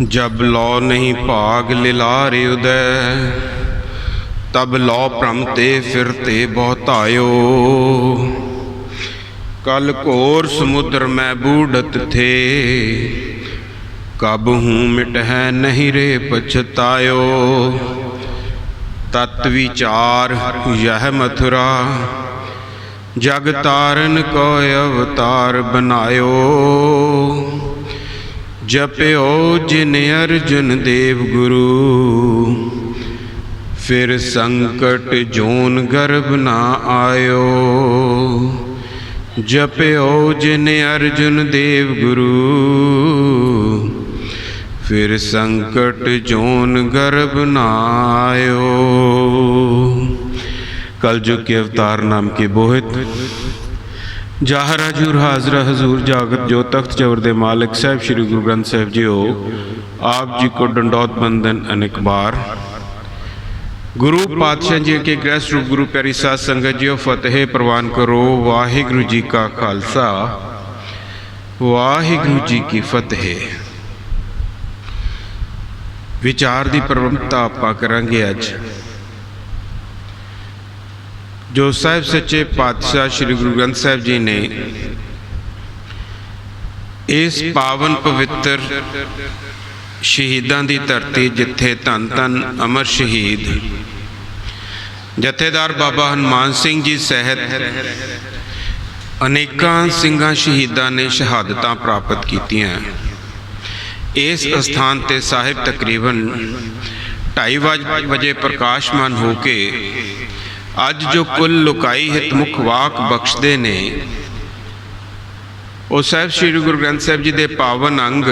ਜਬ ਲੋ ਨਹੀਂ ਭਾਗ ਲਿਲਾ ਲਿਲਾਰੇ ਉਦੈ, ਤਬ ਲੋ ਭ੍ਰਮ ਤੇ ਫਿਰ ਤੇ ਬਹੁਤਾਇਓ। ਕਲ ਕੋਰ ਸਮੁੰਦਰ ਮੈਂ ਬੂੜਤ ਥੇ, ਕਬ ਹੂੰ ਮਿਟਹਿ ਨਹੀਂ ਰੇ ਪਛਤਾਇਓ। ਤਤ ਵਿਚਾਰ ਯਹ ਮਥੁਰਾ, ਜਗ ਤਾਰਨ ਕੋ ਅਵਤਾਰ ਬਨਾਇਓ। बनायो जप्यो जिन अर्जुन देव गुरु फिर संकट जोन गर्भ ना आयो जप्यो जिन अर्जुन देव गुरु फिर संकट जोन गर्भ ना आयो कलयुग के अवतार नाम के बोहित ਜਾਹਰ ਹਜੂਰ ਹਾਜ਼ਰ ਹਜ਼ੂਰ ਜਾਗਤ ਜੋ ਤਖਤ ਜਬਰ ਦੇ ਮਾਲਕ ਸਾਹਿਬ ਸ੍ਰੀ ਗੁਰੂ ਗ੍ਰੰਥ ਸਾਹਿਬ ਜੀਓ। ਆਪ ਜੀ ਕੋ ਡੰਡੌਤ ਬੰਦਨ ਅਨੇਕ ਬਾਰ ਗੁਰੂ ਪਾਤਸ਼ਾਹ ਜੀ ਕੇ ਗ੍ਰਹਿ ਸਰੂਪ ਗੁਰੂ ਪਿਆਰੀ ਸਾਧ ਸੰਗਤ ਜੀਓ, ਫਤਿਹ ਪ੍ਰਵਾਨ ਕਰੋ। ਵਾਹਿਗੁਰੂ ਜੀ ਕਾ ਖਾਲਸਾ। ਵਾਹਿਗੁਰੂ ਜੀ ਕੀ ਫਤਿਹ। ਵਿਚਾਰ ਦੀ ਪ੍ਰਬੰਧਤਾ ਆਪਾਂ ਕਰਾਂਗੇ ਅੱਜ। ਜੋ ਸਾਹਿਬ ਸੱਚੇ ਪਾਤਸ਼ਾਹ ਸ੍ਰੀ ਗੁਰੂ ਗ੍ਰੰਥ ਸਾਹਿਬ ਜੀ ਨੇ ਇਸ ਪਾਵਨ ਪਵਿੱਤਰ ਸ਼ਹੀਦਾਂ ਦੀ ਧਰਤੀ ਜਿੱਥੇ ਧੰਨ ਧੰਨ ਅਮਰ ਸ਼ਹੀਦ ਜਥੇਦਾਰ ਬਾਬਾ ਹਨੂਮਾਨ ਸਿੰਘ ਜੀ ਸਹਿਤ ਅਨੇਕਾਂ ਸਿੰਘਾਂ ਸ਼ਹੀਦਾਂ ਨੇ ਸ਼ਹਾਦਤਾਂ ਪ੍ਰਾਪਤ ਕੀਤੀਆਂ। ਇਸ ਸਥਾਨ ਤੇ ਸਾਹਿਬ ਤਕਰੀਬਨ 2:30 ਵਜੇ ਪ੍ਰਕਾਸ਼ਮਾਨ ਹੋ ਕੇ ਅੱਜ ਜੋ ਕੁੱਲ ਲੁਕਾਈ ਹਿਤ ਮੁਖ ਵਾਕ ਬਖਸ਼ਦੇ ਨੇ, ਉਹ ਸਾਹਿਬ ਸ੍ਰੀ ਗੁਰੂ ਗ੍ਰੰਥ ਸਾਹਿਬ ਜੀ ਦੇ ਪਾਵਨ ਅੰਗ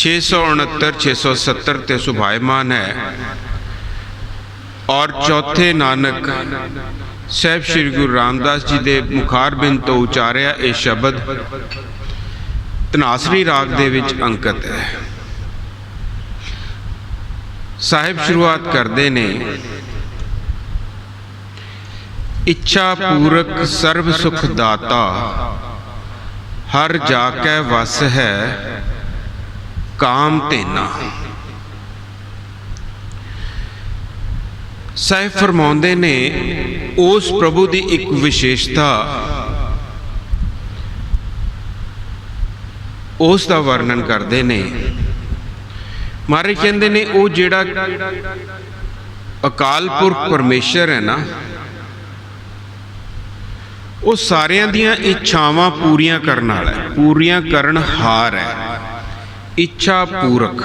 669 670 ਤੇ ਸੁਭਾਇਮਾਨ ਹੈ। ਔਰ ਚੌਥੇ ਨਾਨਕ ਸਾਹਿਬ ਸ੍ਰੀ ਗੁਰੂ ਰਾਮਦਾਸ ਜੀ ਦੇ ਮੁਖਾਰਬਿੰਦ ਤੋਂ ਉਚਾਰਿਆ ਇਹ ਸ਼ਬਦ ਤਨਾਸਰੀ ਰਾਗ ਦੇ ਵਿੱਚ ਅੰਕਿਤ ਹੈ। ਸਾਹਿਬ ਸ਼ੁਰੂਆਤ ਕਰਦੇ ਨੇ। ਇੱਛਾ ਪੂਰਕ ਸਰਬ ਸੁਖ ਦਾਤਾ, ਹਰ ਜਾ ਕੈ ਵਸ ਹੈ ਕਾਮ ਤੇਨਾ ਸਾਹਿਬ ਫਰਮਾਉਂਦੇ ਨੇ, ਉਸ ਪ੍ਰਭੂ ਦੀ ਇੱਕ ਵਿਸ਼ੇਸ਼ਤਾ, ਉਸ ਦਾ ਵਰਣਨ ਕਰਦੇ ਨੇ। ਮਹਾਰਾਜ ਕਹਿੰਦੇ ਨੇ, ਉਹ ਜਿਹੜਾ ਅਕਾਲ ਪੁਰਖ ਪਰਮੇਸ਼ਰ ਹੈ ਨਾ, ਉਹ ਸਾਰਿਆਂ ਦੀਆਂ ਇੱਛਾਵਾਂ ਪੂਰੀਆਂ ਕਰਨ ਵਾਲਾ ਹੈ, ਪੂਰੀਆਂ ਕਰਨ ਹਾਰ ਹੈ, ਇੱਛਾ ਪੂਰਕ।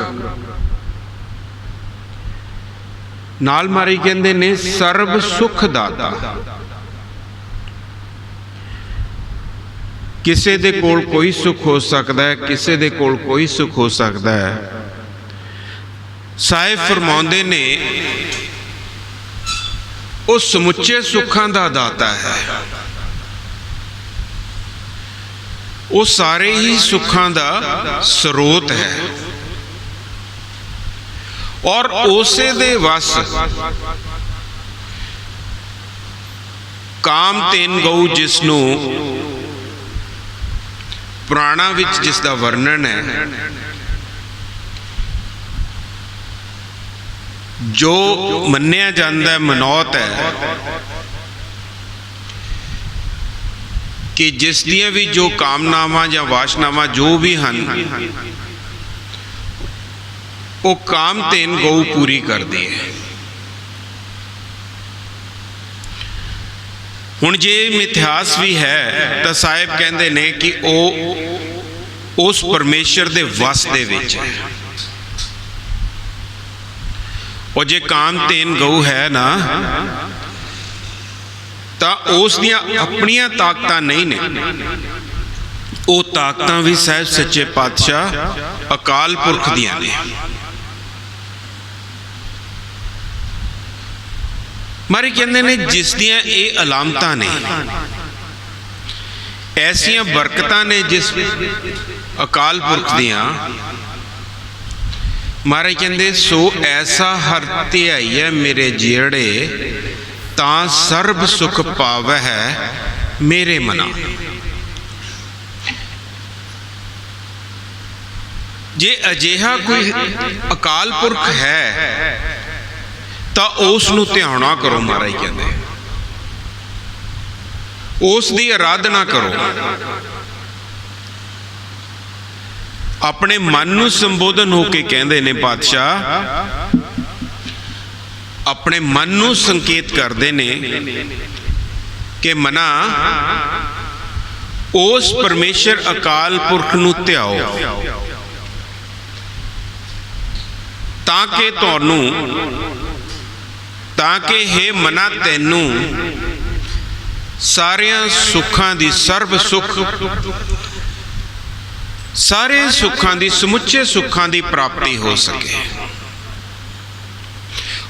ਨਾਲ ਮਾਰੀ ਕਹਿੰਦੇ ਨੇ, ਸਰਬ ਸੁਖ ਦਾਤਾ। ਕਿਸੇ ਦੇ ਕੋਲ ਕੋਈ ਸੁਖ ਹੋ ਸਕਦਾ ਹੈ, ਕਿਸੇ ਦੇ ਕੋਲ ਕੋਈ ਸੁਖ ਹੋ ਸਕਦਾ ਹੈ ਸਾਹਿਬ ਫਰਮਾਉਂਦੇ ਨੇ, ਉਹ ਸਮੁੱਚੇ ਸੁੱਖਾਂ ਦਾ ਦਾਤਾ ਹੈ। ਉਹ ਸਾਰੇ ਹੀ ਸੁੱਖਾਂ ਦਾ ਸਰੋਤ ਹੈ। ਔਰ ਉਸੇ ਦੇ ਵਸ ਕਾਮ ਤੇਨ ਗਊ ਜਿਸ ਨੂੰ ਪੁਰਾਣਾ ਵਿੱਚ ਜਿਸ ਦਾ ਵਰਣਨ ਹੈ। ਜੋ ਮੰਨਿਆ ਜਾਂਦਾ ਮਨੌਤ ਹੈ, ਕਿ ਜਿਸ ਦੀਆਂ ਵੀ ਜੋ ਕਾਮਨਾਵਾਂ ਜਾਂ ਵਾਸ਼ਨਾਵਾਂ ਜੋ ਵੀ ਹਨ, ਉਹ ਕਾਮ ਤੇਨ ਗਊ ਪੂਰੀ ਕਰਦੀ ਹੈ। ਹੁਣ ਜੇ ਮਿਥਿਆਸ ਵੀ ਹੈ, ਤਾਂ ਸਾਹਿਬ ਕਹਿੰਦੇ ਨੇ ਕਿ ਉਹ ਉਸ ਪਰਮੇਸ਼ਰ ਦੇ ਵਸ ਦੇ ਵਿੱਚ ਹੈ। ਉਹ ਜੇ ਕਾਮ ਤੇਨ ਗਊ ਹੈ ਨਾ, ਤਾਂ ਉਸ ਦੀਆਂ ਆਪਣੀਆਂ ਤਾਕਤਾਂ ਨਹੀਂ ਨੇ। ਉਹ ਤਾਕਤਾਂ ਵੀ ਸਹਿਬ ਸੱਚੇ ਪਾਤਸ਼ਾਹ ਅਕਾਲ ਪੁਰਖ ਦੀਆਂ ਨੇ। ਮਾਰੇ ਕਹਿੰਦੇ ਨੇ, ਜਿਸ ਦੀਆਂ ਇਹ ਅਲਾਮਤਾਂ ਨੇ, ਐਸੀਆਂ ਬਰਕਤਾਂ ਨੇ ਜਿਸ ਅਕਾਲ ਪੁਰਖ ਦੀਆਂ ਮਹਾਰਾਜ ਕਹਿੰਦੇ, ਸੋ ਐਸਾ ਹਰ ਧਿਆਈ ਹੈ ਮੇਰੇ ਜਿਹੜੇ ਤਾਂ ਸਰਬ ਸੁਖ ਪਾਵੈ ਹੈ ਮੇਰੇ ਮਨਾ। ਜੇ ਅਜਿਹਾ ਕੋਈ ਅਕਾਲ ਪੁਰਖ ਹੈ, ਤਾਂ ਉਸ ਨੂੰ ਧਿਆਉਣਾ ਕਰੋ ਮਹਾਰਾਜ ਕਹਿੰਦੇ। ਉਸ ਦੀ ਆਰਾਧਨਾ ਕਰੋ। ਆਪਣੇ ਮਨ ਨੂੰ ਸੰਬੋਧਨ ਹੋ ਕੇ ਕਹਿੰਦੇ ਨੇ ਪਾਤਸ਼ਾਹ ਆਪਣੇ ਮਨ ਨੂੰ ਸੰਕੇਤ ਕਰਦੇ ਨੇ ਕਿ ਮਨਾ, ਉਸ ਪਰਮੇਸ਼ਰ ਅਕਾਲ ਪੁਰਖ ਨੂੰ ਧਿਆਓ। ਤਾਂ ਕਿ ਤੁਹਾਨੂੰ, ਤਾਂ ਕਿ ਹੈ ਮਨਾ ਤੈਨੂੰ, ਸਾਰਿਆਂ ਸੁੱਖਾਂ ਦੀ ਸਰਬ ਸੁੱਖ ਸਾਰੇ ਸੁੱਖਾਂ ਦੀ ਸਮੁੱਚੇ ਸੁੱਖਾਂ ਦੀ ਪ੍ਰਾਪਤੀ ਹੋ ਸਕੇ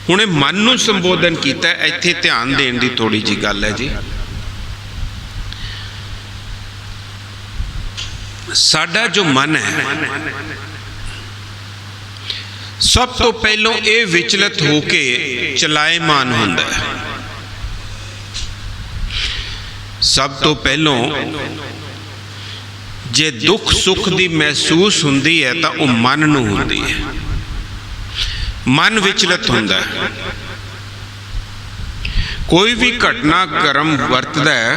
ਹੁਣ ਇਹ ਮਨ ਨੂੰ ਸੰਬੋਧਨ ਕੀਤਾ ਹੈ, ਇੱਥੇ ਧਿਆਨ ਦੇਣ ਦੀ ਥੋੜੀ ਜੀ ਗੱਲ ਹੈ ਜੀ ਸਾਡਾ ਜੋ ਮਨ ਹੈ ਸਭ ਤੋਂ ਪਹਿਲਾਂ ਇਹ ਵਿਚਲਿਤ ਹੋ ਕੇ ਚਲਾਇਮਾਨ ਹੁੰਦਾ ਹੈ ਸਭ ਤੋਂ ਪਹਿਲਾਂ ਜੇ ਦੁੱਖ ਸੁੱਖ ਦੀ ਮਹਿਸੂਸ ਹੁੰਦੀ ਹੈ ਤਾਂ ਉਹ ਮਨ ਨੂੰ ਹੁੰਦੀ ਹੈ। ਮਨ ਵਿਚਲਤ ਹੁੰਦਾ ਹੈ। ਕੋਈ ਵੀ ਘਟਨਾ, ਕਰਮ ਵਰਤਦਾ ਹੈ,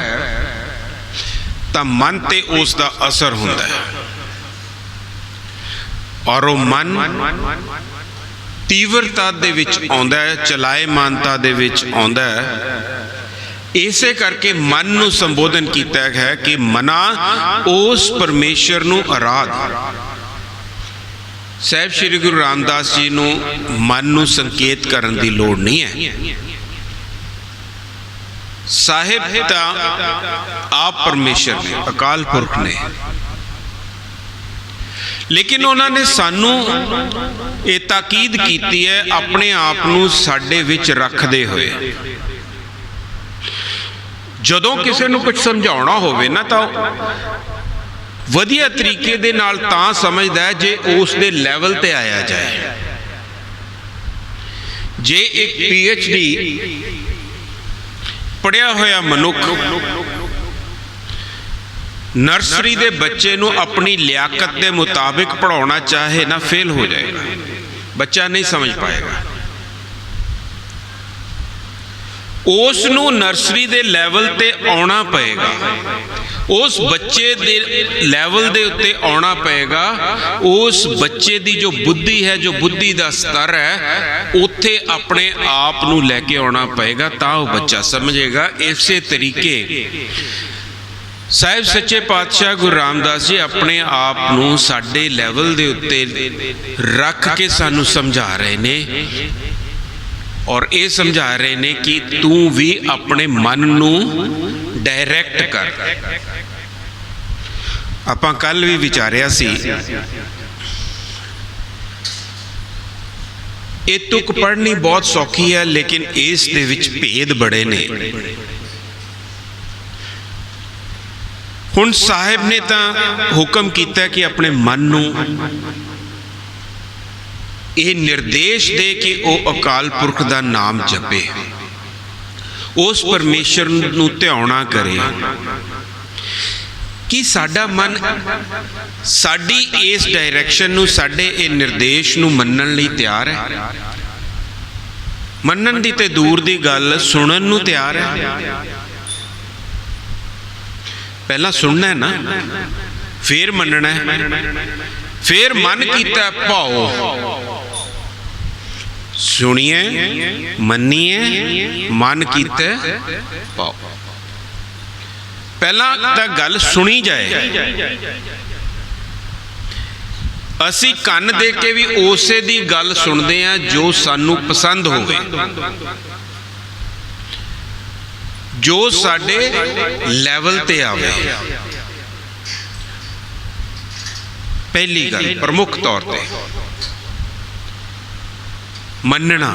ਤਾਂ ਮਨ ਤੇ ਉਸ ਦਾ ਅਸਰ ਹੁੰਦਾ ਹੈ। ਔਰ ਉਹ ਮਨ ਤੀਵਰਤਾ ਦੇ ਵਿੱਚ ਆਉਂਦਾ ਹੈ, ਚਲਾਇਮਾਨਤਾ ਦੇ ਵਿੱਚ ਆਉਂਦਾ ਹੈ। ਇਸੇ ਕਰਕੇ ਮਨ ਨੂੰ ਸੰਬੋਧਨ ਕੀਤਾ ਹੈ ਕਿ ਮਨਾ ਉਸ ਪਰਮੇਸ਼ਰ ਨੂੰ ਆਰਾਧ ਸਹਿਬ ਸ੍ਰੀ ਗੁਰੂ ਰਾਮਦਾਸ ਜੀ ਨੂੰ ਮਨ ਨੂੰ ਸੰਕੇਤ ਕਰਨ ਦੀ ਲੋੜ ਨਹੀਂ ਹੈ। ਸਾਹਿਬ ਤਾਂ ਆਪ ਪਰਮੇਸ਼ਰ ਨੇ, ਅਕਾਲ ਪੁਰਖ ਨੇ। ਲੇਕਿਨ ਉਹਨਾਂ ਨੇ ਸਾਨੂੰ ਇਹ ਤਾਕੀਦ ਕੀਤੀ ਹੈ, ਆਪਣੇ ਆਪ ਨੂੰ ਸਾਡੇ ਵਿੱਚ ਰੱਖਦੇ ਹੋਏ। ਜਦੋਂ ਕਿਸੇ ਨੂੰ ਕੁਝ ਸਮਝਾਉਣਾ ਹੋਵੇ ਨਾ ਤਾਂ ਵਧੀਆ ਤਰੀਕੇ ਦੇ ਨਾਲ ਤਾਂ ਸਮਝਦਾ ਜੇ ਉਸ ਦੇ ਲੈਵਲ ਤੇ ਆਇਆ ਜਾਏ। ਜੇ ਇੱਕ ਪੀ ਐਚ ਡੀ ਪੜਿਆ ਹੋਇਆ ਮਨੁੱਖ ਨਰਸਰੀ ਦੇ ਬੱਚੇ ਨੂੰ ਆਪਣੀ ਲਿਆਕਤ ਦੇ ਮੁਤਾਬਿਕ ਪੜਾਉਣਾ ਚਾਹੇ ਨਾ ਫੇਲ ਹੋ ਜਾਏਗਾ। ਬੱਚਾ ਨਹੀਂ ਸਮਝ ਪਾਏਗਾ। ਉਸ ਨੂੰ ਨਰਸਰੀ ਦੇ ਲੈਵਲ ਤੇ ਆਉਣਾ ਪਏਗਾ। ਉਸ ਬੱਚੇ ਦੇ ਲੈਵਲ ਦੇ ਉੱਤੇ ਆਉਣਾ ਪਏਗਾ। ਉਸ ਬੱਚੇ ਦੀ ਜੋ ਬੁੱਧੀ ਹੈ, ਜੋ ਬੁੱਧੀ ਦਾ ਸਤਰ ਹੈ, ਉੱਥੇ ਆਪਣੇ ਆਪ ਨੂੰ ਲੈ ਕੇ ਆਉਣਾ ਪਏਗਾ, ਤਾਂ ਉਹ ਬੱਚਾ ਸਮਝੇਗਾ ਇਸੇ ਤਰੀਕੇ। ਸਾਹਿਬ ਸੱਚੇ ਪਾਤਸ਼ਾਹ ਗੁਰੂ ਰਾਮਦਾਸ ਜੀ ਆਪਣੇ ਆਪ ਨੂੰ ਸਾਡੇ ਲੈਵਲ ਦੇ ਉੱਤੇ ਰੱਖ ਕੇ ਸਾਨੂੰ ਸਮਝਾ ਰਹੇ ਨੇ। ਔਰ ਇਹ ਸਮਝਾ ਰਹੇ ਨੇ ਕਿ ਤੂੰ ਵੀ ਆਪਣੇ ਮਨ ਨੂੰ ਡਾਇਰੈਕਟ ਕਰ। ਆਪਾਂ ਕੱਲ ਵੀ ਵਿਚਾਰਿਆ ਸੀ। ਇਹ ਤੁਕ ਪੜ੍ਹਨੀ ਬਹੁਤ ਸੌਖੀ ਹੈ, ਲੇਕਿਨ ਇਸ ਦੇ ਵਿੱਚ ਭੇਦ ਬੜੇ ਨੇ। ਹੁਣ ਸਾਹਿਬ ਨੇ ਤਾਂ ਹੁਕਮ ਕੀਤਾ ਕਿ ਆਪਣੇ ਮਨ ਨੂੰ ਇਹ ਨਿਰਦੇਸ਼ ਦੇ ਕਿ ਉਹ ਅਕਾਲ ਪੁਰਖ ਦਾ ਨਾਮ ਜਪੇ। ਉਸ ਪਰਮੇਸ਼ਰ ਨੂੰ ਧਿਆਉਣਾ ਕਰੇ। ਕਿ ਸਾਡਾ ਮਨ ਸਾਡੀ ਇਸ ਡਾਇਰੈਕਸ਼ਨ ਨੂੰ, ਸਾਡੇ ਇਹ ਨਿਰਦੇਸ਼ ਨੂੰ ਮੰਨਣ ਲਈ ਤਿਆਰ ਹੈ। ਮੰਨਣ ਦੀ ਤੇ ਦੂਰ ਦੀ ਗੱਲ ਸੁਣਨ ਨੂੰ ਤਿਆਰ ਹੈ। ਪਹਿਲਾਂ ਸੁਣਨਾ ਹੈ ਨਾ। ਫੇਰ ਮੰਨਣਾ ਹੈ। ਫੇਰ ਮਨ ਕੀਤਾ ਭਾਉ ਸੁਣੀਏ ਮੰਨੀਏ ਮਨ ਕੀਤਾ ਪਾਓ। ਪਹਿਲਾਂ ਤਾਂ ਗੱਲ ਸੁਣੀ ਜਾਏ। ਅਸੀਂ ਕੰਨ ਦੇ ਕੇ ਵੀ ਉਸੇ ਦੀ ਗੱਲ ਸੁਣਦੇ ਆ ਜੋ ਸਾਨੂੰ ਪਸੰਦ ਹੋਵੇ। ਜੋ ਸਾਡੇ ਲੈਵਲ ਤੇ ਆਵੇ। ਪਹਿਲੀ ਗੱਲ, ਪ੍ਰਮੁੱਖ ਤੌਰ ਤੇ। ਮੰਨਣਾ।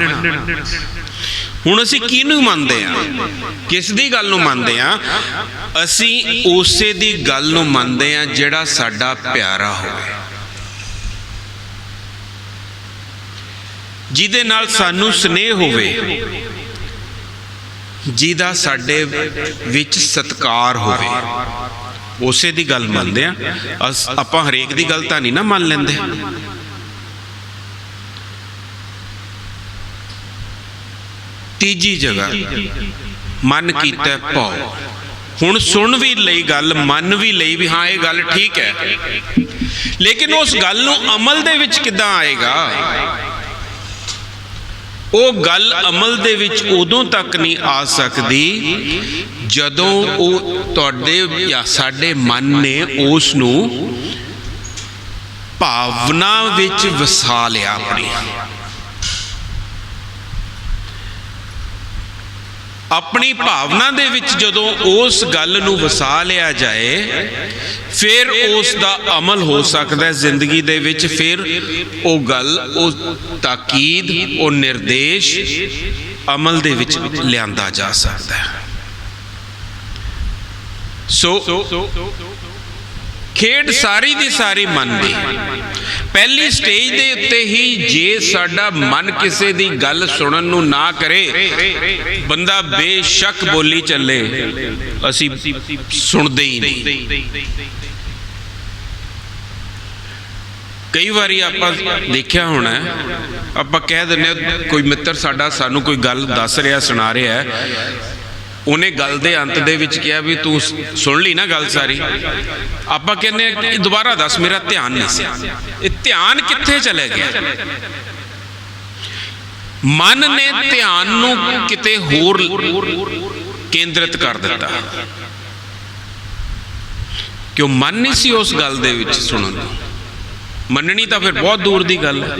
ਹੁਣ ਅਸੀਂ ਕਿਹਨੂੰ ਮੰਨਦੇ ਆ ਕਿਸ ਦੀ ਗੱਲ ਨੂੰ ਮੰਨਦੇ ਆ ਅਸੀਂ ਉਸੇ ਦੀ ਗੱਲ ਨੂੰ ਮੰਨਦੇ ਆ ਜਿਹੜਾ ਸਾਡਾ ਪਿਆਰਾ ਹੋਵੇ। ਜਿਹਦੇ ਨਾਲ ਸਾਨੂੰ ਸਨੇਹ ਹੋਵੇ, ਜਿਹਦਾ ਸਾਡੇ ਵਿੱਚ ਸਤਕਾਰ ਹੋਵੇ। ਉਸੇ ਦੀ ਗੱਲ ਮੰਨਦੇ ਆ ਅਸ- ਆਪਾਂ ਹਰੇਕ ਦੀ ਗੱਲ ਤਾਂ ਨਹੀਂ ਨਾ ਮੰਨ ਲੈਂਦੇ। ਤੀਜੀ ਜਗ੍ਹਾ। ਮਨ ਕੀਤਾ ਭਉ। ਹੁਣ ਸੁਣ ਵੀ ਲਈ ਗੱਲ, ਮੰਨ ਵੀ ਲਈ ਵੀ ਹਾਂ, ਇਹ ਗੱਲ ਠੀਕ ਹੈ। ਲੇਕਿਨ ਉਸ ਗੱਲ ਨੂੰ ਅਮਲ ਦੇ ਵਿੱਚ ਕਿੱਦਾਂ ਆਏਗਾ? ਉਹ ਗੱਲ ਅਮਲ ਦੇ ਵਿੱਚ ਉਦੋਂ ਤੱਕ ਨਹੀਂ ਆ ਸਕਦੀ ਜਦੋਂ ਉਹ ਤੁਹਾਡੇ ਜਾਂ ਸਾਡੇ ਮਨ ਨੇ ਉਸ ਨੂੰ ਭਾਵਨਾ ਵਿੱਚ ਵਸਾ ਲਿਆ ਆਪਣੀ। ਆਪਣੀ ਭਾਵਨਾ ਦੇ ਵਿੱਚ ਜਦੋਂ ਉਸ ਗੱਲ ਨੂੰ ਵਸਾ ਲਿਆ ਜਾਏ, ਫਿਰ ਉਸ ਦਾ ਅਮਲ ਹੋ ਸਕਦਾ ਹੈ ਜ਼ਿੰਦਗੀ ਦੇ ਵਿੱਚ। ਫਿਰ ਉਹ ਗੱਲ, ਉਹ ਤਾਕੀਦ, ਉਹ ਨਿਰਦੇਸ਼ ਅਮਲ ਦੇ ਵਿੱਚ ਲਿਆਂਦਾ ਜਾ ਸਕਦਾ ਹੈ। ਸੋ ਖੇਡ ਸਾਰੀ ਦੀ ਸਾਰੀ ਮਨ ਦੀ। ਪਹਿਲੀ ਸਟੇਜ ਦੇ ਉੱਤੇ ਹੀ ਜੇ ਸਾਡਾ ਮਨ ਕਿਸੇ ਦੀ ਗੱਲ ਸੁਣਨ ਨੂੰ ਨਾ ਕਰੇ ਬੰਦਾ ਬੇਸ਼ੱਕ ਬੋਲੀ ਚੱਲੇ ਅਸੀਂ ਸੁਣਦੇ ਹੀ ਨਹੀਂ। ਕਈ ਵਾਰੀ ਆਪਾਂ ਦੇਖਿਆ ਹੋਣਾ ਆਪਾਂ ਕਹਿ ਦਿੰਦੇ ਹਾਂ, ਕੋਈ ਮਿੱਤਰ ਸਾਡਾ ਸਾਨੂੰ ਕੋਈ ਗੱਲ ਦੱਸ ਰਿਹਾ ਸੁਣਾ ਰਿਹਾ ਉਹਨੇ ਗੱਲ ਦੇ ਅੰਤ ਦੇ ਵਿੱਚ ਕਿਹਾ ਵੀ ਤੂੰ ਸੁਣ ਲਈ ਨਾ ਗੱਲ ਸਾਰੀ। ਆਪਾਂ ਕਹਿੰਦੇ ਆ ਕਿ ਦੁਬਾਰਾ ਦੱਸ, ਮੇਰਾ ਧਿਆਨ ਨਹੀਂ ਸੀ। ਇਹ ਧਿਆਨ ਕਿੱਥੇ ਚਲੇ ਗਿਆ? ਮਨ ਨੇ ਧਿਆਨ ਨੂੰ ਕਿਤੇ ਹੋਰ ਕੇਂਦਰਿਤ ਕਰ ਦਿੱਤਾ। ਕਿਉਂ ਮਨ ਨਹੀਂ ਸੀ ਉਸ ਗੱਲ ਦੇ ਵਿੱਚ ਸੁਣਨ ਨੂੰ? ਮੰਨਣੀ ਤਾਂ ਫਿਰ ਬਹੁਤ ਦੂਰ ਦੀ ਗੱਲ ਹੈ।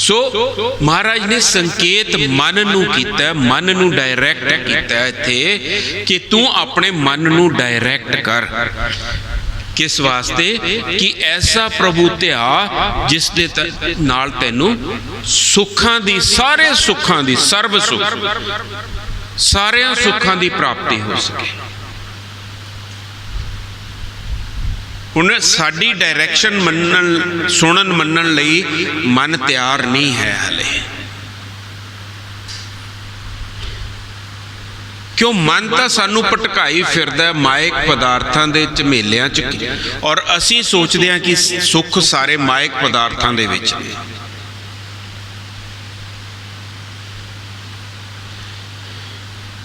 ਸੋ ਮਹਾਰਾਜ ਨੇ ਸੰਕੇਤ ਮਨ ਨੂੰ ਕੀਤਾ, ਮਨ ਨੂੰ ਡਾਇਰੈਕਟ ਕੀਤਾ ਇੱਥੇ ਕਿ ਤੂੰ ਆਪਣੇ ਮਨ ਨੂੰ ਡਾਇਰੈਕਟ ਕਰ। ਕਿਸ ਵਾਸਤੇ? ਕਿ ਐਸਾ ਪ੍ਰਭੂ ਧਿਆ ਜਿਸ ਦੇ ਨਾਲ ਤੈਨੂੰ ਸੁੱਖਾਂ ਦੀ, ਸਾਰੇ ਸੁੱਖਾਂ ਦੀ ਸਰਬ ਸੁੱਖ, ਸਾਰਿਆਂ ਸੁੱਖਾਂ ਦੀ ਪ੍ਰਾਪਤੀ ਹੋ ਸਕੇ। ਹੁਣ ਸਾਡੀ ਡਾਇਰੈਕਸ਼ਨ ਮੰਨਣ, ਸੁਣਨ, ਮੰਨਣ ਲਈ ਮਨ ਤਿਆਰ ਨਹੀਂ ਹੈ ਹਲੇ। ਕਿਉਂ ਮਨ ਤਾਂ ਸਾਨੂੰ ਭਟਕਾਈ ਫਿਰਦਾ ਮਾਇਕ ਪਦਾਰਥਾਂ ਦੇ ਝਮੇਲਿਆਂ ਚ ਔਰ ਅਸੀਂ ਸੋਚਦੇ ਹਾਂ ਕਿ ਸੁੱਖ ਸਾਰੇ ਮਾਇਕ ਪਦਾਰਥਾਂ ਦੇ ਵਿੱਚ ਨੇ।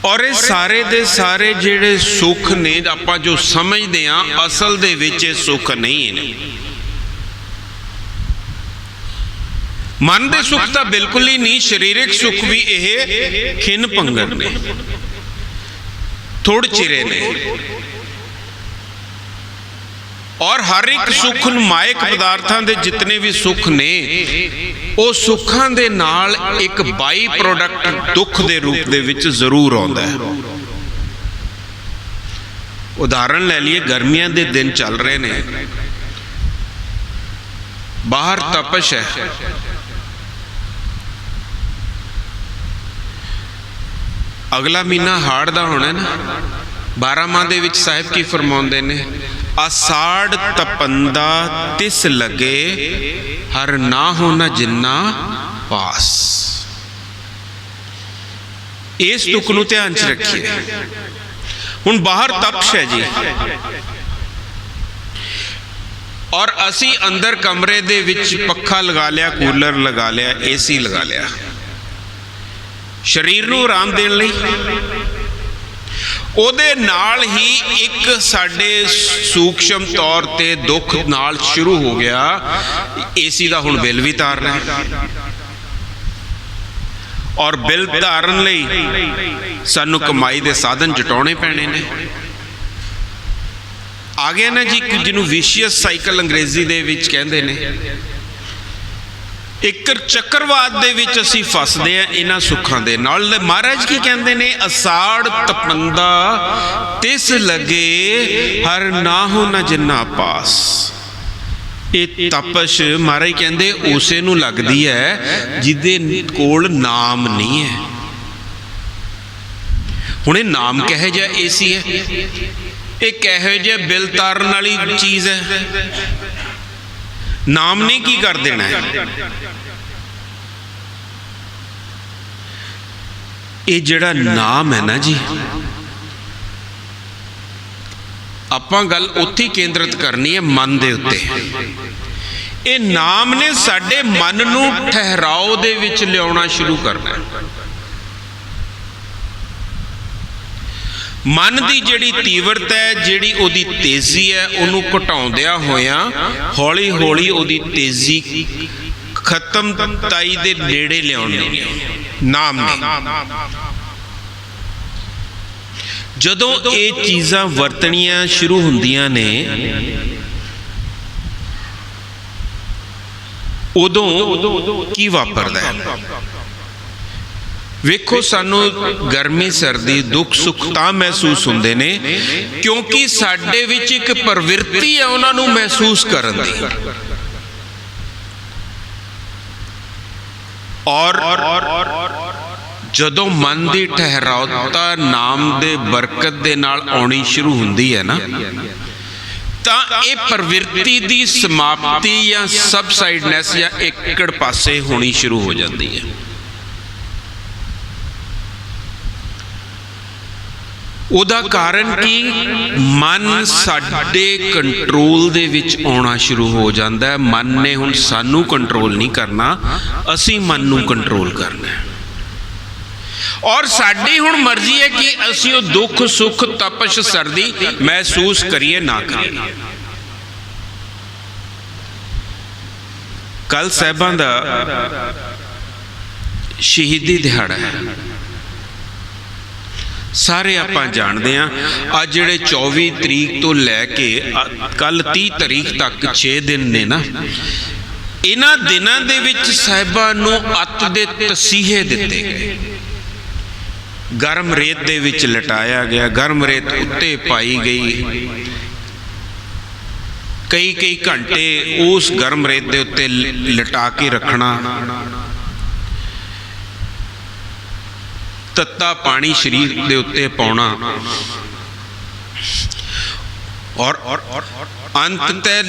ਔਰ ਇਹ ਸਾਰੇ ਦੇ ਸਾਰੇ ਜਿਹੜੇ ਸੁੱਖ ਨੇ ਆਪਾਂ ਜੋ ਸਮਝਦੇ ਆ ਅਸਲ ਦੇ ਵਿੱਚ ਇਹ ਸੁੱਖ ਨਹੀਂ ਨੇ। ਮਨ ਦੇ ਸੁੱਖ ਤਾਂ ਬਿਲਕੁਲ ਹੀ ਨਹੀਂ, ਸਰੀਰਕ ਸੁੱਖ ਵੀ ਇਹ ਖਿੰਨ ਭੰਗਰ ਨੇ। ਥੋੜ ਚਿਰੇ ਨੇ। ਔਰ ਹਰ ਇੱਕ ਸੁੱਖ ਨੂੰ ਮਾਇਕ ਪਦਾਰਥਾਂ ਦੇ ਜਿੰਨੇ ਵੀ ਸੁੱਖ ਨੇ ਉਹ ਸੁੱਖਾਂ ਦੇ ਨਾਲ ਇੱਕ ਬਾਈ ਪ੍ਰੋਡਕਟ ਦੁੱਖ ਦੇ ਰੂਪ ਦੇ ਵਿੱਚ ਜ਼ਰੂਰ ਆਉਂਦਾ ਹੈ। ਉਦਾਹਰਣ ਲੈ ਲਈਏ ਗਰਮੀਆਂ ਦੇ ਦਿਨ ਚੱਲ ਰਹੇ ਨੇ। ਬਾਹਰ ਤਪਸ਼ ਹੈ। ਅਗਲਾ ਮਹੀਨਾ ਹਾੜ ਦਾ ਹੋਣਾ ਨਾ। 12 ਮਾਹ ਦੇ ਵਿੱਚ ਸਾਹਿਬ ਕੀ ਫਰਮਾਉਂਦੇ ਨੇ? ਆਸਾੜ ਤਪੰਦਾ ਤਿਸ ਲਗੇ, ਹਰ ਨਾ ਹੋਣਾ ਜਿੰਨਾ ਪਾਸ ਇਸ ਤੁਕ ਨੂੰ ਧਿਆਨ ਚ ਰੱਖੀਏ। ਹੁਣ ਬਾਹਰ ਤਪਸ਼ ਹੈ ਜੀ। ਔਰ ਅਸੀਂ ਅੰਦਰ ਕਮਰੇ ਦੇ ਵਿੱਚ ਪੱਖਾ ਲਗਾ ਲਿਆ, ਕੂਲਰ ਲਗਾ ਲਿਆ, ਏਸੀ ਲਗਾ ਲਿਆ। ਸਰੀਰ ਨੂੰ ਆਰਾਮ ਦੇਣ ਲਈ। ਉਹਦੇ ਨਾਲ ਹੀ ਇੱਕ ਸਾਡੇ ਸੂਖਸ਼ਮ ਤੌਰ ਤੇ ਦੁੱਖ ਨਾਲ ਸ਼ੁਰੂ ਹੋ ਗਿਆ। ਏਸੀ ਦਾ ਹੁਣ ਬਿੱਲ ਵੀ ਤਾਰਨਾ ਹੈ। ਔਰ ਬਿੱਲ ਧਾਰਨ ਲਈ ਸਾਨੂੰ ਕਮਾਈ ਦੇ ਸਾਧਨ ਜਟਾਉਣੇ ਪੈਣੇ ਨੇ। ਆ ਗਿਆ ਨਾ ਜੀ ਜਿਹਨੂੰ ਵਿਸ਼ੀਅਸ ਸਾਈਕਲ ਅੰਗਰੇਜ਼ੀ ਦੇ ਵਿੱਚ ਕਹਿੰਦੇ ਨੇ। ਇੱਕ ਚੱਕਰਵਾਦ ਦੇ ਵਿੱਚ ਅਸੀਂ ਫਸਦੇ ਆ ਇਹਨਾਂ ਸੁੱਖਾਂ ਦੇ ਨਾਲ। ਮਹਾਰਾਜ ਕੀ ਕਹਿੰਦੇ ਨੇ? ਅਸਾੜ ਤਪੰਦਾ ਤਿਸ ਲਗੇ ਹਰ ਨਾ ਨ ਜਿੰਨਾ ਪਾਸ। ਇਹ ਤਪਸ਼ ਮਹਾਰਾਜ ਕਹਿੰਦੇ ਉਸੇ ਨੂੰ ਲੱਗਦੀ ਹੈ ਜਿਹਦੇ ਕੋਲ ਨਾਮ ਨਹੀਂ ਹੈ। ਹੁਣ ਇਹ ਨਾਮ ਕਹੇ ਜਾ ਏਸੀ ਹੈ? ਇਹ ਕਹੇ ਜੇ ਬਿਲ ਤਾਰਨ ਵਾਲੀ ਚੀਜ਼ ਹੈ? ਨਾਮ ਨੇ ਕੀ ਕਰ ਦੇਣਾ ਹੈ? ਇਹ ਜਿਹੜਾ ਨਾਮ ਹੈ ਨਾ ਜੀ, ਆਪਾਂ ਗੱਲ ਉੱਥੇ ਕੇਂਦਰਿਤ ਕਰਨੀ ਹੈ ਮਨ ਦੇ ਉੱਤੇ। ਇਹ ਨਾਮ ਨੇ ਸਾਡੇ ਮਨ ਨੂੰ ਠਹਿਰਾਓ ਦੇ ਵਿੱਚ ਲਿਆਉਣਾ ਸ਼ੁਰੂ ਕਰਨਾ ਹੈ। ਮਨ ਦੀ ਜਿਹੜੀ ਤੀਵਰਤਾ ਹੈ, ਜਿਹੜੀ ਉਹਦੀ ਤੇਜ਼ੀ ਹੈ, ਉਹਨੂੰ ਘਟਾਉਂਦਿਆਂ ਹੋਇਆਂ ਹੌਲੀ ਹੌਲੀ ਉਹਦੀ ਤੇਜ਼ੀ ਖਤਮਤਾਈ ਦੇ ਨੇੜੇ ਲਿਆਉਣ। ਨਾਮ ਨੇ ਜਦੋਂ ਇਹ ਚੀਜ਼ਾਂ ਵਰਤਣੀਆਂ ਸ਼ੁਰੂ ਹੁੰਦੀਆਂ ਨੇ, ਉਦੋਂ ਕੀ ਵਾਪਰਦਾ ਹੈ? ਵੇਖੋ, ਸਾਨੂੰ ਗਰਮੀ, ਸਰਦੀ, ਦੁੱਖ, ਸੁੱਖ ਤਾਂ ਮਹਿਸੂਸ ਹੁੰਦੇ ਨੇ, ਕਿਉਂਕਿ ਸਾਡੇ ਵਿੱਚ ਇੱਕ ਪ੍ਰਵਿਰਤੀ ਹੈ ਉਹਨਾਂ ਨੂੰ ਮਹਿਸੂਸ ਕਰਨ ਦੀ। ਔਰ ਜਦੋਂ ਮਨ ਦੀ ਠਹਿਰਾਉਤਾ ਨਾਮ ਦੇ ਬਰਕਤ ਦੇ ਨਾਲ ਆਉਣੀ ਸ਼ੁਰੂ ਹੁੰਦੀ ਹੈ ਨਾ, ਤਾਂ ਇਹ ਪ੍ਰਵਿਰਤੀ ਦੀ ਸਮਾਪਤੀ ਜਾਂ ਸਬਸਾਈਡਨੈਸ ਜਾਂ ਏਕੜ ਪਾਸੇ ਹੋਣੀ ਸ਼ੁਰੂ ਹੋ ਜਾਂਦੀ ਹੈ। ਉਹਦਾ ਕਾਰਨ ਕੀ? ਮਨ ਸਾਡੇ ਕੰਟਰੋਲ ਦੇ ਵਿੱਚ ਆਉਣਾ ਸ਼ੁਰੂ ਹੋ ਜਾਂਦਾ ਹੈ। ਮਨ ਨੇ ਹੁਣ ਸਾਨੂੰ ਕੰਟਰੋਲ ਨਹੀਂ ਕਰਨਾ, ਅਸੀਂ ਮਨ ਨੂੰ ਕੰਟਰੋਲ ਕਰਨਾ ਹੈ। ਔਰ ਸਾਡੀ ਹੁਣ ਮਰਜ਼ੀ ਹੈ ਕਿ ਅਸੀਂ ਉਹ ਦੁੱਖ, ਸੁੱਖ, ਤਪਸ਼, ਸਰਦੀ ਮਹਿਸੂਸ ਕਰੀਏ, ਨਾ ਕਰੀਏ। ਕੱਲ ਸਹਿਬਾਂ ਦਾ ਸ਼ਹੀਦੀ ਦਿਹਾੜਾ ਹੈ। ਸਾਰੇ ਆਪਾਂ ਜਾਣਦੇ ਆ ਅੱਜ ਜਿਹੜੇ 24 ਤਰੀਕ ਤੋਂ ਲੈ ਕੇ ਕੱਲ 30 ਤਰੀਕ ਤੱਕ 6 ਦਿਨ ਨੇ ਨਾ, ਇਹਨਾਂ ਦਿਨਾਂ ਦੇ ਵਿੱਚ ਸਾਹਿਬਾਂ ਨੂੰ ਅੱਤ ਦੇ ਤਸੀਹੇ ਦਿੱਤੇ ਗਏ। ਗਰਮ ਰੇਤ ਦੇ ਵਿੱਚ ਲਟਾਇਆ ਗਿਆ, ਗਰਮ ਰੇਤ ਉੱਤੇ ਪਾਈ ਗਈ। ਕਈ ਕਈ ਘੰਟੇ ਉਸ ਗਰਮ ਰੇਤ ਦੇ ਉੱਤੇ ਲਟਾ ਕੇ ਰੱਖਣਾ। ਤੱਤਾ ਪਾਣੀ ਸਰੀਰ ਦੇ ਉੱਤੇ ਪਾਉਣਾ। ਔਰ ਅੰਤ ਤੇ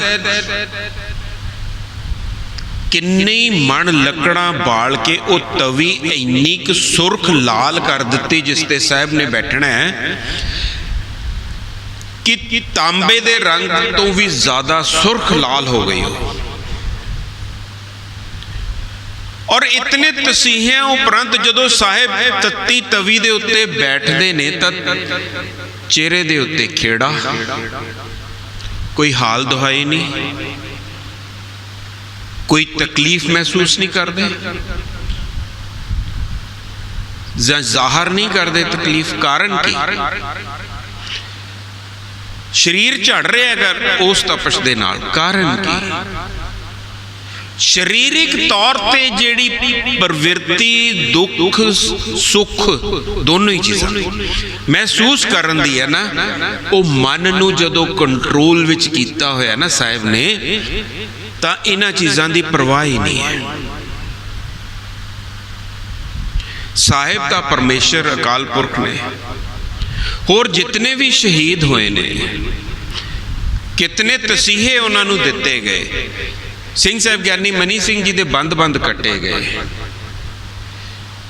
ਕਿੰਨੀ ਮਣ ਲੱਕੜਾਂ ਬਾਲ ਕੇ ਉਹ ਤਵੀ ਇੰਨੀ ਕੁ ਸੁਰਖ ਲਾਲ ਕਰ ਦਿੱਤੀ ਜਿਸ ਤੇ ਸਾਹਿਬ ਨੇ ਬੈਠਣਾ ਹੈ ਕਿ ਤਾਂਬੇ ਦੇ ਰੰਗ ਤੋਂ ਵੀ ਜ਼ਿਆਦਾ ਸੁਰਖ ਲਾਲ ਹੋ ਗਈ ਉਹ ਔਰ ਇਤਨੇ ਤਸੀਹਿਆਂ ਉਪਰੰਤ ਜਦੋਂ ਸਾਹਿਬ ਤੱਤੀ ਤਵੀ ਦੇ ਉੱਤੇ ਬੈਠਦੇ ਨੇ ਤਾਂ ਚਿਹਰੇ ਦੇ ਉੱਤੇ ਖੇੜਾ। ਕੋਈ ਹਾਲ ਦੁਹਾਈ ਨਹੀਂ। ਕੋਈ ਤਕਲੀਫ ਮਹਿਸੂਸ ਨਹੀਂ ਕਰਦੇ। ਜਾਂ ਜ਼ਾਹਰ ਨਹੀਂ ਕਰਦੇ ਤਕਲੀਫ, ਕਾਰਨ ਕੀ? ਸਰੀਰ ਝੜ ਰਿਹਾ ਹੈ ਉਸ ਤਪਸ਼ ਦੇ ਨਾਲ। ਕਾਰਨ ਕੀ? ਸਰੀਰਿਕ ਤੌਰ ਤੇ ਜਿਹੜੀ ਪ੍ਰਵਿਰਤੀ, ਦੁੱਖ, ਸੁੱਖ, ਦੋਨੋਂ ਹੀ ਚੀਜ਼ਾਂ। ਮਹਿਸੂਸ ਕਰਨ ਦੀ ਹੈ ਨਾ, ਉਹ ਮਨ ਨੂੰ ਜਦੋਂ ਕੰਟਰੋਲ ਵਿੱਚ ਕੀਤਾ ਹੋਇਆ ਨਾ ਸਾਹਿਬ ਨੇ, ਤਾਂ ਇਹਨਾਂ ਚੀਜ਼ਾਂ ਦੀ ਪਰਵਾਹ ਹੀ ਨਹੀਂ ਹੈ। ਸਾਹਿਬ ਦਾ ਪਰਮੇਸ਼ਰ, ਅਕਾਲ ਪੁਰਖ ਨੇ। ਹੋਰ ਜਿਤਨੇ ਵੀ ਸ਼ਹੀਦ ਹੋਏ ਨੇ, ਕਿਤਨੇ ਤਸੀਹੇ ਉਹਨਾਂ ਨੂੰ ਦਿੱਤੇ ਗਏ ਸਿੰਘ ਸਾਹਿਬ ਗਿਆਨੀ ਮਨੀ ਸਿੰਘ ਜੀ ਦੇ ਬੰਦ-ਬੰਦ ਕੱਟੇ ਗਏ।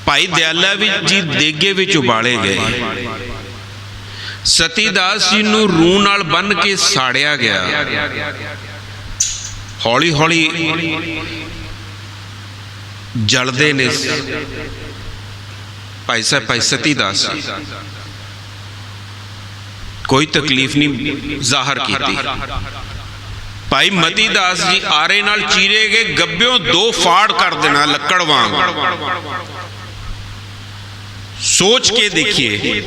ਭਾਈ ਦਿਆਲਾ ਵੀ ਜੀ ਦੇਗੇ ਵਿੱਚ ਉਬਾਲੇ ਗਏ। ਸਤੀਦਾਸ ਜੀ ਨੂੰ ਰੂ ਨਾਲ ਬੰਨ ਕੇ ਸਾੜਿਆ ਗਿਆ। ਹੌਲੀ ਹੌਲੀ ਜਲਦੇ ਨੇ ਭਾਈ ਸਾਹਿਬ, ਭਾਈ ਸਤੀਦਾਸ ਜੀ। ਕੋਈ ਤਕਲੀਫ ਨਹੀਂ ਜ਼ਾਹਰ ਕੀਤੀ। ਭਾਈ ਮਤੀ ਦਾਸ ਜੀ ਆਰੇ ਨਾਲ ਚੀਰੇ ਗਏ ਗੱਬਿਓਂ ਦੋ ਫਾੜ ਕਰ ਦੇਣਾ ਲੱਕੜ ਵਾਂਗ। ਸੋਚ ਕੇ ਦੇਖੀਏ,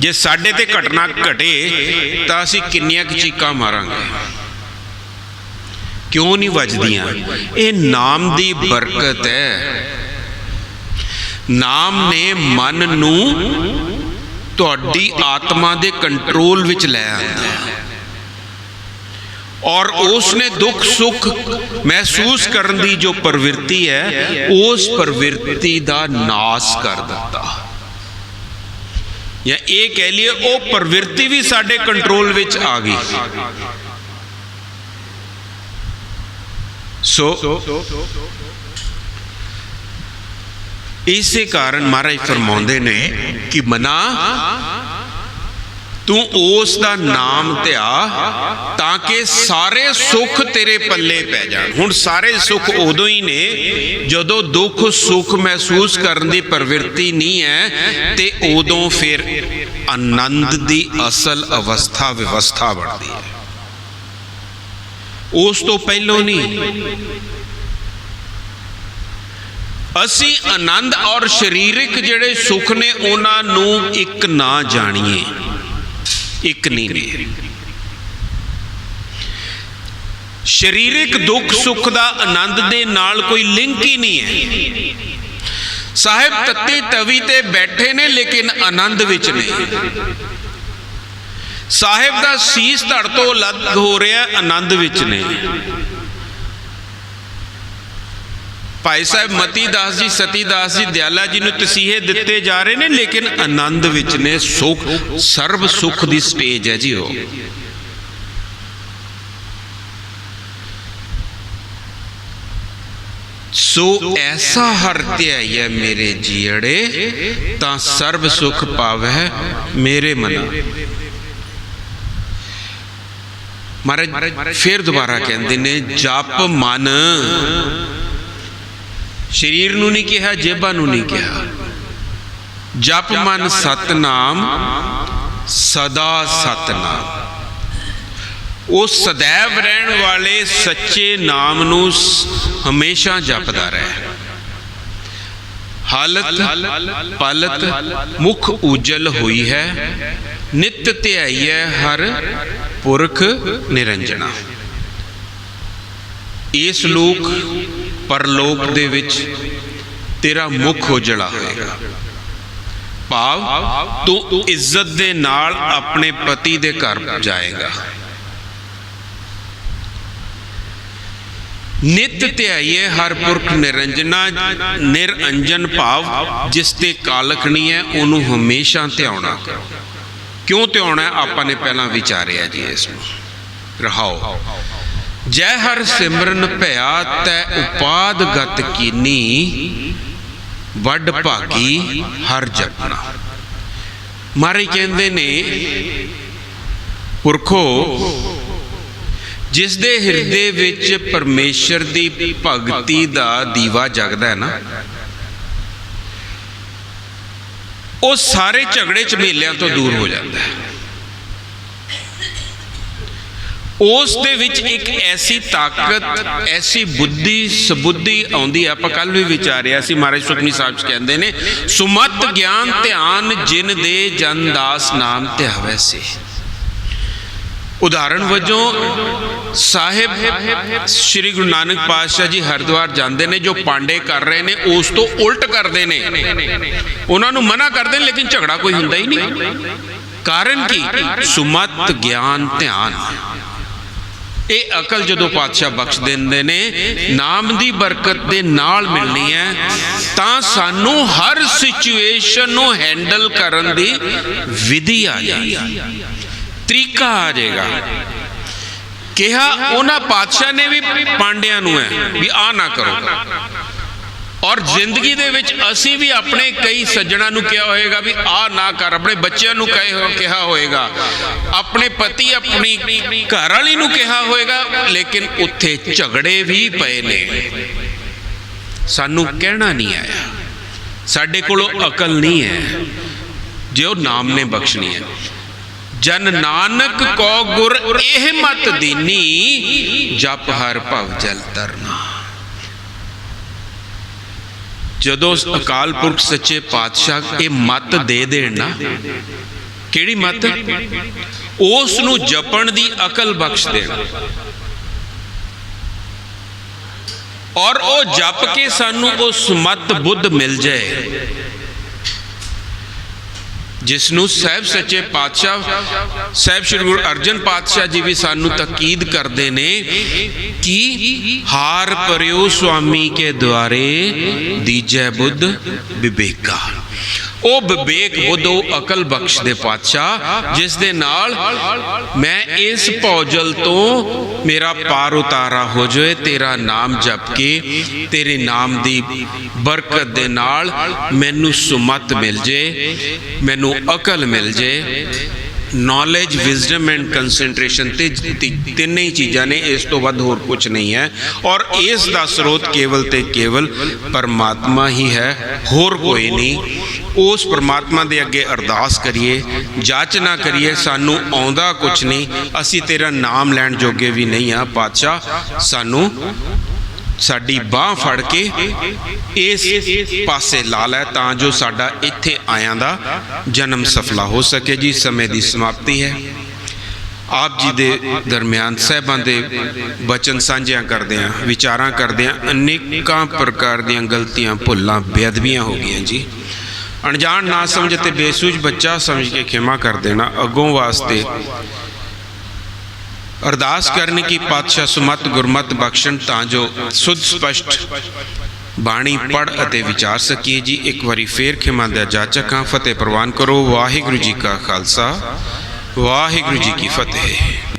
ਜੇ ਸਾਡੇ ਤੇ ਘਟਨਾ ਘਟੇ, ਤਾਂ ਅਸੀਂ ਕਿੰਨੀਆਂ ਕੁ ਚੀਕਾਂ ਮਾਰਾਂਗੇ। ਕਿਉਂ ਨਹੀਂ ਵੱਜਦੀਆਂ? ਇਹ ਨਾਮ ਦੀ ਬਰਕਤ ਹੈ। ਨਾਮ ਨੇ ਮਨ ਨੂੰ ਤੁਹਾਡੀ ਆਤਮਾ ਦੇ ਕੰਟਰੋਲ ਵਿੱਚ ਲੈ ਆਂਦਾ। ਔਰ ਉਸ ਨੇ ਦੁੱਖ ਸੁੱਖ ਮਹਿਸੂਸ ਕਰਨ ਦੀ ਜੋ ਪ੍ਰਵਿਰਤੀ ਹੈ ਉਸ ਪ੍ਰਵਿਰਤੀ ਦਾ ਨਾਸ ਕਰ ਦਿੱਤਾ ਜਾਂ ਇਹ ਕਹਿ ਲਈਏ ਉਹ ਪ੍ਰਵਿਰਤੀ ਵੀ ਸਾਡੇ ਕੰਟਰੋਲ ਵਿੱਚ ਆ ਗਈ ਸੋ ਇਸੇ ਕਾਰਨ ਮਹਾਰਾਜ ਫਰਮਾਉਂਦੇ ਨੇ ਕਿ ਮਨਾ ਤੂੰ ਉਸ ਦਾ ਨਾਮ ਧਿਆ ਤਾਂ ਕਿ ਸਾਰੇ ਸੁੱਖ ਤੇਰੇ ਪੱਲੇ ਪੈ ਜਾਣ। ਹੁਣ ਸਾਰੇ ਸੁੱਖ ਉਦੋਂ ਹੀ ਨੇ ਜਦੋਂ ਦੁੱਖ ਸੁੱਖ ਮਹਿਸੂਸ ਕਰਨ ਦੀ ਪ੍ਰਵਿਰਤੀ ਨਹੀਂ ਹੈ ਤੇ ਉਦੋਂ ਫਿਰ ਆਨੰਦ ਦੀ ਅਸਲ ਅਵਸਥਾ ਵਿਵਸਥਾ ਬਣਦੀ ਹੈ। ਉਸ ਤੋਂ ਪਹਿਲਾਂ ਨਹੀਂ। ਅਸੀਂ ਆਨੰਦ ਔਰ ਸਰੀਰਕ ਜਿਹੜੇ ਸੁੱਖ ਨੇ ਉਹਨਾਂ ਨੂੰ ਇੱਕ ਨਾ ਜਾਣੀਏ। ਇੱਕ ਨਹੀਂ ਨੇ ਸਰੀਰਿਕ ਦੁੱਖ ਸੁੱਖ ਦਾ ਆਨੰਦ ਦੇ ਨਾਲ ਕੋਈ ਲਿੰਕ ਹੀ ਨਹੀਂ ਹੈ। ਸਾਹਿਬ ਤੱਤੀ ਤਵੀ ਤੇ ਬੈਠੇ ਨੇ ਲੇਕਿਨ ਆਨੰਦ ਵਿੱਚ ਨਹੀਂ ਸਾਹਿਬ ਦਾ ਸੀਸ ਧੜ ਤੋਂ ਅਲੱਗ ਹੋ ਰਿਹਾ ਆਨੰਦ ਵਿੱਚ ਨੇ। ਭਾਈ ਸਾਹਿਬ, ਮਤੀ ਦਾਸ ਜੀ, ਸਤੀ ਦਾਸ ਜੀ, ਦਿਆਲਾ ਜੀ ਨੂੰ ਤਸੀਹੇ ਦਿੱਤੇ ਜਾ ਰਹੇ ਨੇ, ਲੇਕਿਨ ਆਨੰਦ ਵਿੱਚ ਨੇ, ਸੁਖ, ਸਰਬ ਸੁਖ ਦੀ ਸਟੇਜ ਹੈ ਜੀ ਉਹ। ਸੋ ਐਸਾ ਹਰ ਹੈ ਮੇਰੇ ਜੀੜੇ ਤਾਂ ਸਰਬ ਸੁਖ ਪਾਵੈ ਮੇਰੇ ਮਨਾ। ਮਹਾਰਾਜ, ਫਿਰ ਦੁਬਾਰਾ ਕਹਿੰਦੇ ਨੇ, ਜਪ ਮਨ ਸਰੀਰ ਨੂੰ ਨਹੀਂ ਕਿਹਾ, ਜੇਬਾਂ ਨੂੰ ਨਹੀਂ ਕਿਹਾ। ਜਪ ਮਨ ਸਤਨਾਮ, ਸਦਾ ਸਤਨਾਮ। ਉਹ ਸदैव ਰਹਿਣ ਵਾਲੇ ਸੱਚੇ ਨਾਮ ਨੂੰ ਹਮੇਸ਼ਾ ਜਪਦਾ ਰਹੇ। ਹਾਲਤ, ਪਲਤ, ਮੁਖ ਉਜਲ ਹੋਈ ਹੈ, ਨਿਤ ਹੈ ਹਰ ਪੁਰਖ ਨਿਰੰਜਨਾ ਇਸ ਲੋਕ ਪਰਲੋਕ ਦੇ ਵਿੱਚ ਤੇਰਾ ਮੁਖ ਉਜਲਾ ਹੋਏਗਾ। ਭਾਵ, ਤੂੰ ਇੱਜ਼ਤ ਦੇ ਨਾਲ ਆਪਣੇ ਪਤੀ ਦੇ ਘਰ ਜਾਏਗਾ। ਨਿਤ ਧਿਆਈਏ ਹਰ ਪੁਰਖ ਨਿਰੰਜਨਾ ਨਿਰੰਜਨ ਭਾਵ, ਜਿਸ ਤੇ ਕਾਲਕ ਨਹੀਂ ਹੈ, ਉਹਨੂੰ ਹਮੇਸ਼ਾ ਧਿਆਉਣਾ ਕਰੋ। ਕਿਉਂ ਧਿਆਉਣਾ ਆਪਾਂ ਨੇ ਪਹਿਲਾਂ ਵਿਚਾਰਿਆ ਜੀ ਇਸ ਨੂੰ। ਰਹਾਓ। ਜੈ ਹਰ ਸਿਮਰਨ ਭਇਆ ਤੈ ਉਪਾਦ ਗਤ ਕੀਨੀ, ਵੱਡ ਭਾਗੀ ਹਰ ਜਪਨਾ। ਮਾਰੇ ਕਹਿੰਦੇ ਨੇ, ਪੁਰਖੋ ਜਿਸ ਦੇ ਹਿਰਦੇ ਵਿੱਚ ਪਰਮੇਸ਼ਰ ਦੀ ਭਗਤੀ ਦਾ ਦੀਵਾ ਜਗਦਾ ਹੈ ਨਾ, ਉਹ ਸਾਰੇ ਝਗੜੇ ਝਮੇਲਿਆਂ ਤੋਂ ਦੂਰ ਹੋ ਜਾਂਦਾ ਹੈ। ਉਸ ਦੇ ਵਿੱਚ ਇੱਕ ਐਸੀ ਤਾਕਤ, ਐਸੀ ਬੁੱਧੀ, ਸਬੁੱਧੀ ਆਉਂਦੀ ਹੈ। ਆਪਾਂ ਕੱਲ ਵੀ ਵਿਚਾਰਿਆ ਸੀ, ਮਹਾਰਾਜ ਸੁਖਮਨੀ ਸਾਹਿਬ ਜੀ ਕਹਿੰਦੇ ਨੇ, ਸੁਮਤ ਗਿਆਨ ਧਿਆਨ ਜਿਨ ਦੇ ਜਨ ਦਾਸ ਨਾਮ ਧਿਆਵੈ ਸੇ। ਉਦਾਹਰਣ ਵਜੋਂ, ਸਾਹਿਬ, ਸ੍ਰੀ ਗੁਰੂ ਨਾਨਕ ਪਾਤਸ਼ਾਹ ਜੀ ਹਰਿਦੁਆਰ ਜਾਂਦੇ ਨੇ, ਜੋ ਪਾਂਡੇ ਕਰ ਰਹੇ ਨੇ, ਉਸ ਤੋਂ ਉਲਟ ਕਰਦੇ ਨੇ। ਉਹਨਾਂ ਨੂੰ ਮਨਾ ਕਰਦੇ ਨੇ, ਲੇਕਿਨ ਝਗੜਾ ਕੋਈ ਹੁੰਦਾ ਹੀ ਨਹੀਂ। ਕਾਰਨ ਕੀ? ਸੁਮਤ ਗਿਆਨ ਧਿਆਨ। ਇਹ ਅਕਲ ਜਦੋਂ ਪਾਤਸ਼ਾਹ ਬਖਸ਼ ਦਿੰਦੇ ਨੇ, ਨਾਮ ਦੀ ਬਰਕਤ ਦੇ ਨਾਲ ਮਿਲਣੀ ਹੈ, ਤਾਂ ਸਾਨੂੰ ਹਰ ਸਿਚੁਏਸ਼ਨ ਨੂੰ ਹੈਂਡਲ ਕਰਨ ਦੀ ਵਿਧੀ ਆ ਜਾਏਗੀ। ਤਰੀਕਾ ਆ ਜਾਏਗਾ। ਕਿਹਾ ਉਹਨਾਂ ਪਾਤਸ਼ਾਹ ਨੇ ਵੀ ਪਾਂਡਿਆਂ ਨੂੰ ਹੈ ਵੀ ਆ ਨਾ ਕਰੋ। ਔਰ ਜ਼ਿੰਦਗੀ ਦੇ ਵਿੱਚ ਅਸੀਂ ਵੀ ਆਪਣੇ ਕਈ ਸੱਜਣਾ ਨੂੰ ਕਿਹਾ ਹੋਏਗਾ ਵੀ ਆਹ ਨਾ ਕਰ, ਆਪਣੇ ਬੱਚਿਆਂ ਨੂੰ ਕਹੇ ਹੋ ਕਿਹਾ ਹੋਏਗਾ। ਆਪਣੇ ਪਤੀ ਆਪਣੀ ਘਰ ਵਾਲੀ ਨੂੰ ਕਿਹਾ ਹੋਏਗਾ, ਲੇਕਿਨ ਉੱਥੇ ਝਗੜੇ ਵੀ ਪਏ ਨੇ। ਸਾਨੂੰ ਕਹਿਣਾ ਨਹੀਂ ਆਇਆ। ਸਾਡੇ ਕੋਲੋਂ ਅਕਲ ਨਹੀਂ ਹੈ। ਜੋ ਨਾਮ ਨੇ ਬਖਸ਼ਣੀ ਹੈ। ਜਨ ਨਾਨਕ ਕੋ ਗੁਰ ਇਹ ਮਤ ਦੀਨੀ, ਜਪ ਹਰ ਭਵ ਜਲ ਤਰਨਾ ਜਦੋਂ ਅਕਾਲ ਪੁਰਖ ਸੱਚੇ ਪਾਤਸ਼ਾਹ ਇਹ ਮਤ ਦੇ ਦੇਣ ਨਾ, ਕਿਹੜੀ ਮਤ? ਉਸ ਨੂੰ ਜਪਣ ਦੀ ਅਕਲ ਬਖਸ਼ ਦੇਣ। ਔਰ ਉਹ ਜਪ ਕੇ ਸਾਨੂੰ ਉਸ ਮਤ ਬੁੱਧ ਮਿਲ ਜਾਏ। ਜਿਸ ਨੂੰ ਸਹਿਬ ਸੱਚੇ ਪਾਤਸ਼ਾਹ, ਸਹਿਬ ਸ੍ਰੀ ਗੁਰੂ ਅਰਜਨ ਪਾਤਸ਼ਾਹ ਜੀ ਵੀ ਸਾਨੂੰ ਤਾਕੀਦ ਕਰਦੇ ਨੇ ਕਿ ਹਾਰ ਪਰਿਓ ਸੁਆਮੀ ਕੇ ਦੁਆਰੇ, ਦੀਜੈ ਬੁੱਧ ਵਿਵੇਕਾ। ਉਹ ਵਿਵੇਕ ਬੁੱਧ ਅਕਲ ਬਖਸ਼ ਦੇ ਪਾਤਸ਼ਾਹ, ਜਿਸ ਦੇ ਨਾਲ ਮੈਂ ਇਸ ਭੌਜਲ ਤੋਂ ਮੇਰਾ ਪਾਰ ਉਤਾਰਾ ਹੋ ਜਾਏ, ਤੇਰਾ ਨਾਮ ਜਪ ਕੇ ਤੇਰੇ ਨਾਮ ਦੀ ਬਰਕਤ ਦੇ ਨਾਲ ਮੈਨੂੰ ਸੁਮਤ ਮਿਲ ਜੇ ਮੈਨੂੰ ਅਕਲ ਮਿਲ ਜੇ ਨੌਲੇਜ ਵਿਜ਼ਡਮ ਐਂਡ ਕਨਸੈਂਟਰੇਸ਼ਨ ਤੇ ਤੀ- ਤਿੰਨੇ ਹੀ ਚੀਜ਼ਾਂ ਨੇ, ਇਸ ਤੋਂ ਵੱਧ ਹੋਰ ਕੁਝ ਨਹੀਂ ਹੈ। ਔਰ ਇਸ ਦਾ ਸਰੋਤ ਕੇਵਲ ਤੇ ਕੇਵਲ ਪਰਮਾਤਮਾ ਹੀ ਹੈ, ਹੋਰ ਕੋਈ ਨਹੀਂ। ਉਸ ਪਰਮਾਤਮਾ ਦੇ ਅੱਗੇ ਅਰਦਾਸ ਕਰੀਏ ਜਾਚਨਾ ਕਰੀਏ, ਸਾਨੂੰ ਆਉਂਦਾ ਕੁਝ ਨਹੀਂ। ਅਸੀਂ ਤੇਰਾ ਨਾਮ ਲੈਣ ਜੋਗੇ ਵੀ ਨਹੀਂ ਆ, ਪਾਤਸ਼ਾਹ। ਸਾਨੂੰ ਸਾਡੀ ਬਾਹ ਫੜ ਕੇ ਇਸ ਪਾਸੇ ਲਾ ਲੈ ਤਾਂ ਜੋ ਸਾਡਾ ਇੱਥੇ ਆਇਆਂ ਦਾ ਜਨਮ ਸਫਲਾ ਹੋ ਸਕੇ। ਜੀ, ਸਮੇਂ ਦੀ ਸਮਾਪਤੀ ਹੈ। ਆਪ ਜੀ ਦੇ ਦਰਮਿਆਨ ਸਹਿਬਾਂ ਦੇ ਬਚਨ ਸਾਂਝਿਆਂ ਕਰਦੇ ਆ ਵਿਚਾਰਾਂ ਕਰਦੇ ਆ ਅਨੇਕਾਂ ਪ੍ਰਕਾਰ ਦੀਆਂ ਗਲਤੀਆਂ, ਭੁੱਲਾਂ, ਬੇਅਦਬੀਆਂ ਹੋ ਗਈਆਂ ਜੀ। ਅਣਜਾਣ ਨਾ ਸਮਝ ਤੇ ਬੇਸੂਝ ਬੱਚਾ ਸਮਝ ਕੇ ਖਿਮਾ ਕਰ ਦੇਣਾ, ਅੱਗੋਂ ਵਾਸਤੇ ਅਰਦਾਸ ਕਰਨ ਕੀ ਪਾਤਸ਼ਾਹ ਸੁਮਤ ਗੁਰਮਤ ਬਖਸ਼ਣ ਤਾਂ ਜੋ ਸੁਧ ਸਪਸ਼ਟ ਬਾਣੀ ਪੜ ਅਤੇ ਵਿਚਾਰ ਸਕੀਏ ਜੀ। ਇੱਕ ਵਾਰੀ ਫੇਰ ਖਿਮਾ ਦਾ ਜਾਚਕਾਂ ਫਤਿਹ ਪ੍ਰਵਾਨ ਕਰੋ। ਵਾਹਿਗੁਰੂ ਜੀ ਕਾ ਖਾਲਸਾ, ਵਾਹਿਗੁਰੂ ਜੀ ਕੀ ਫਤਿਹ।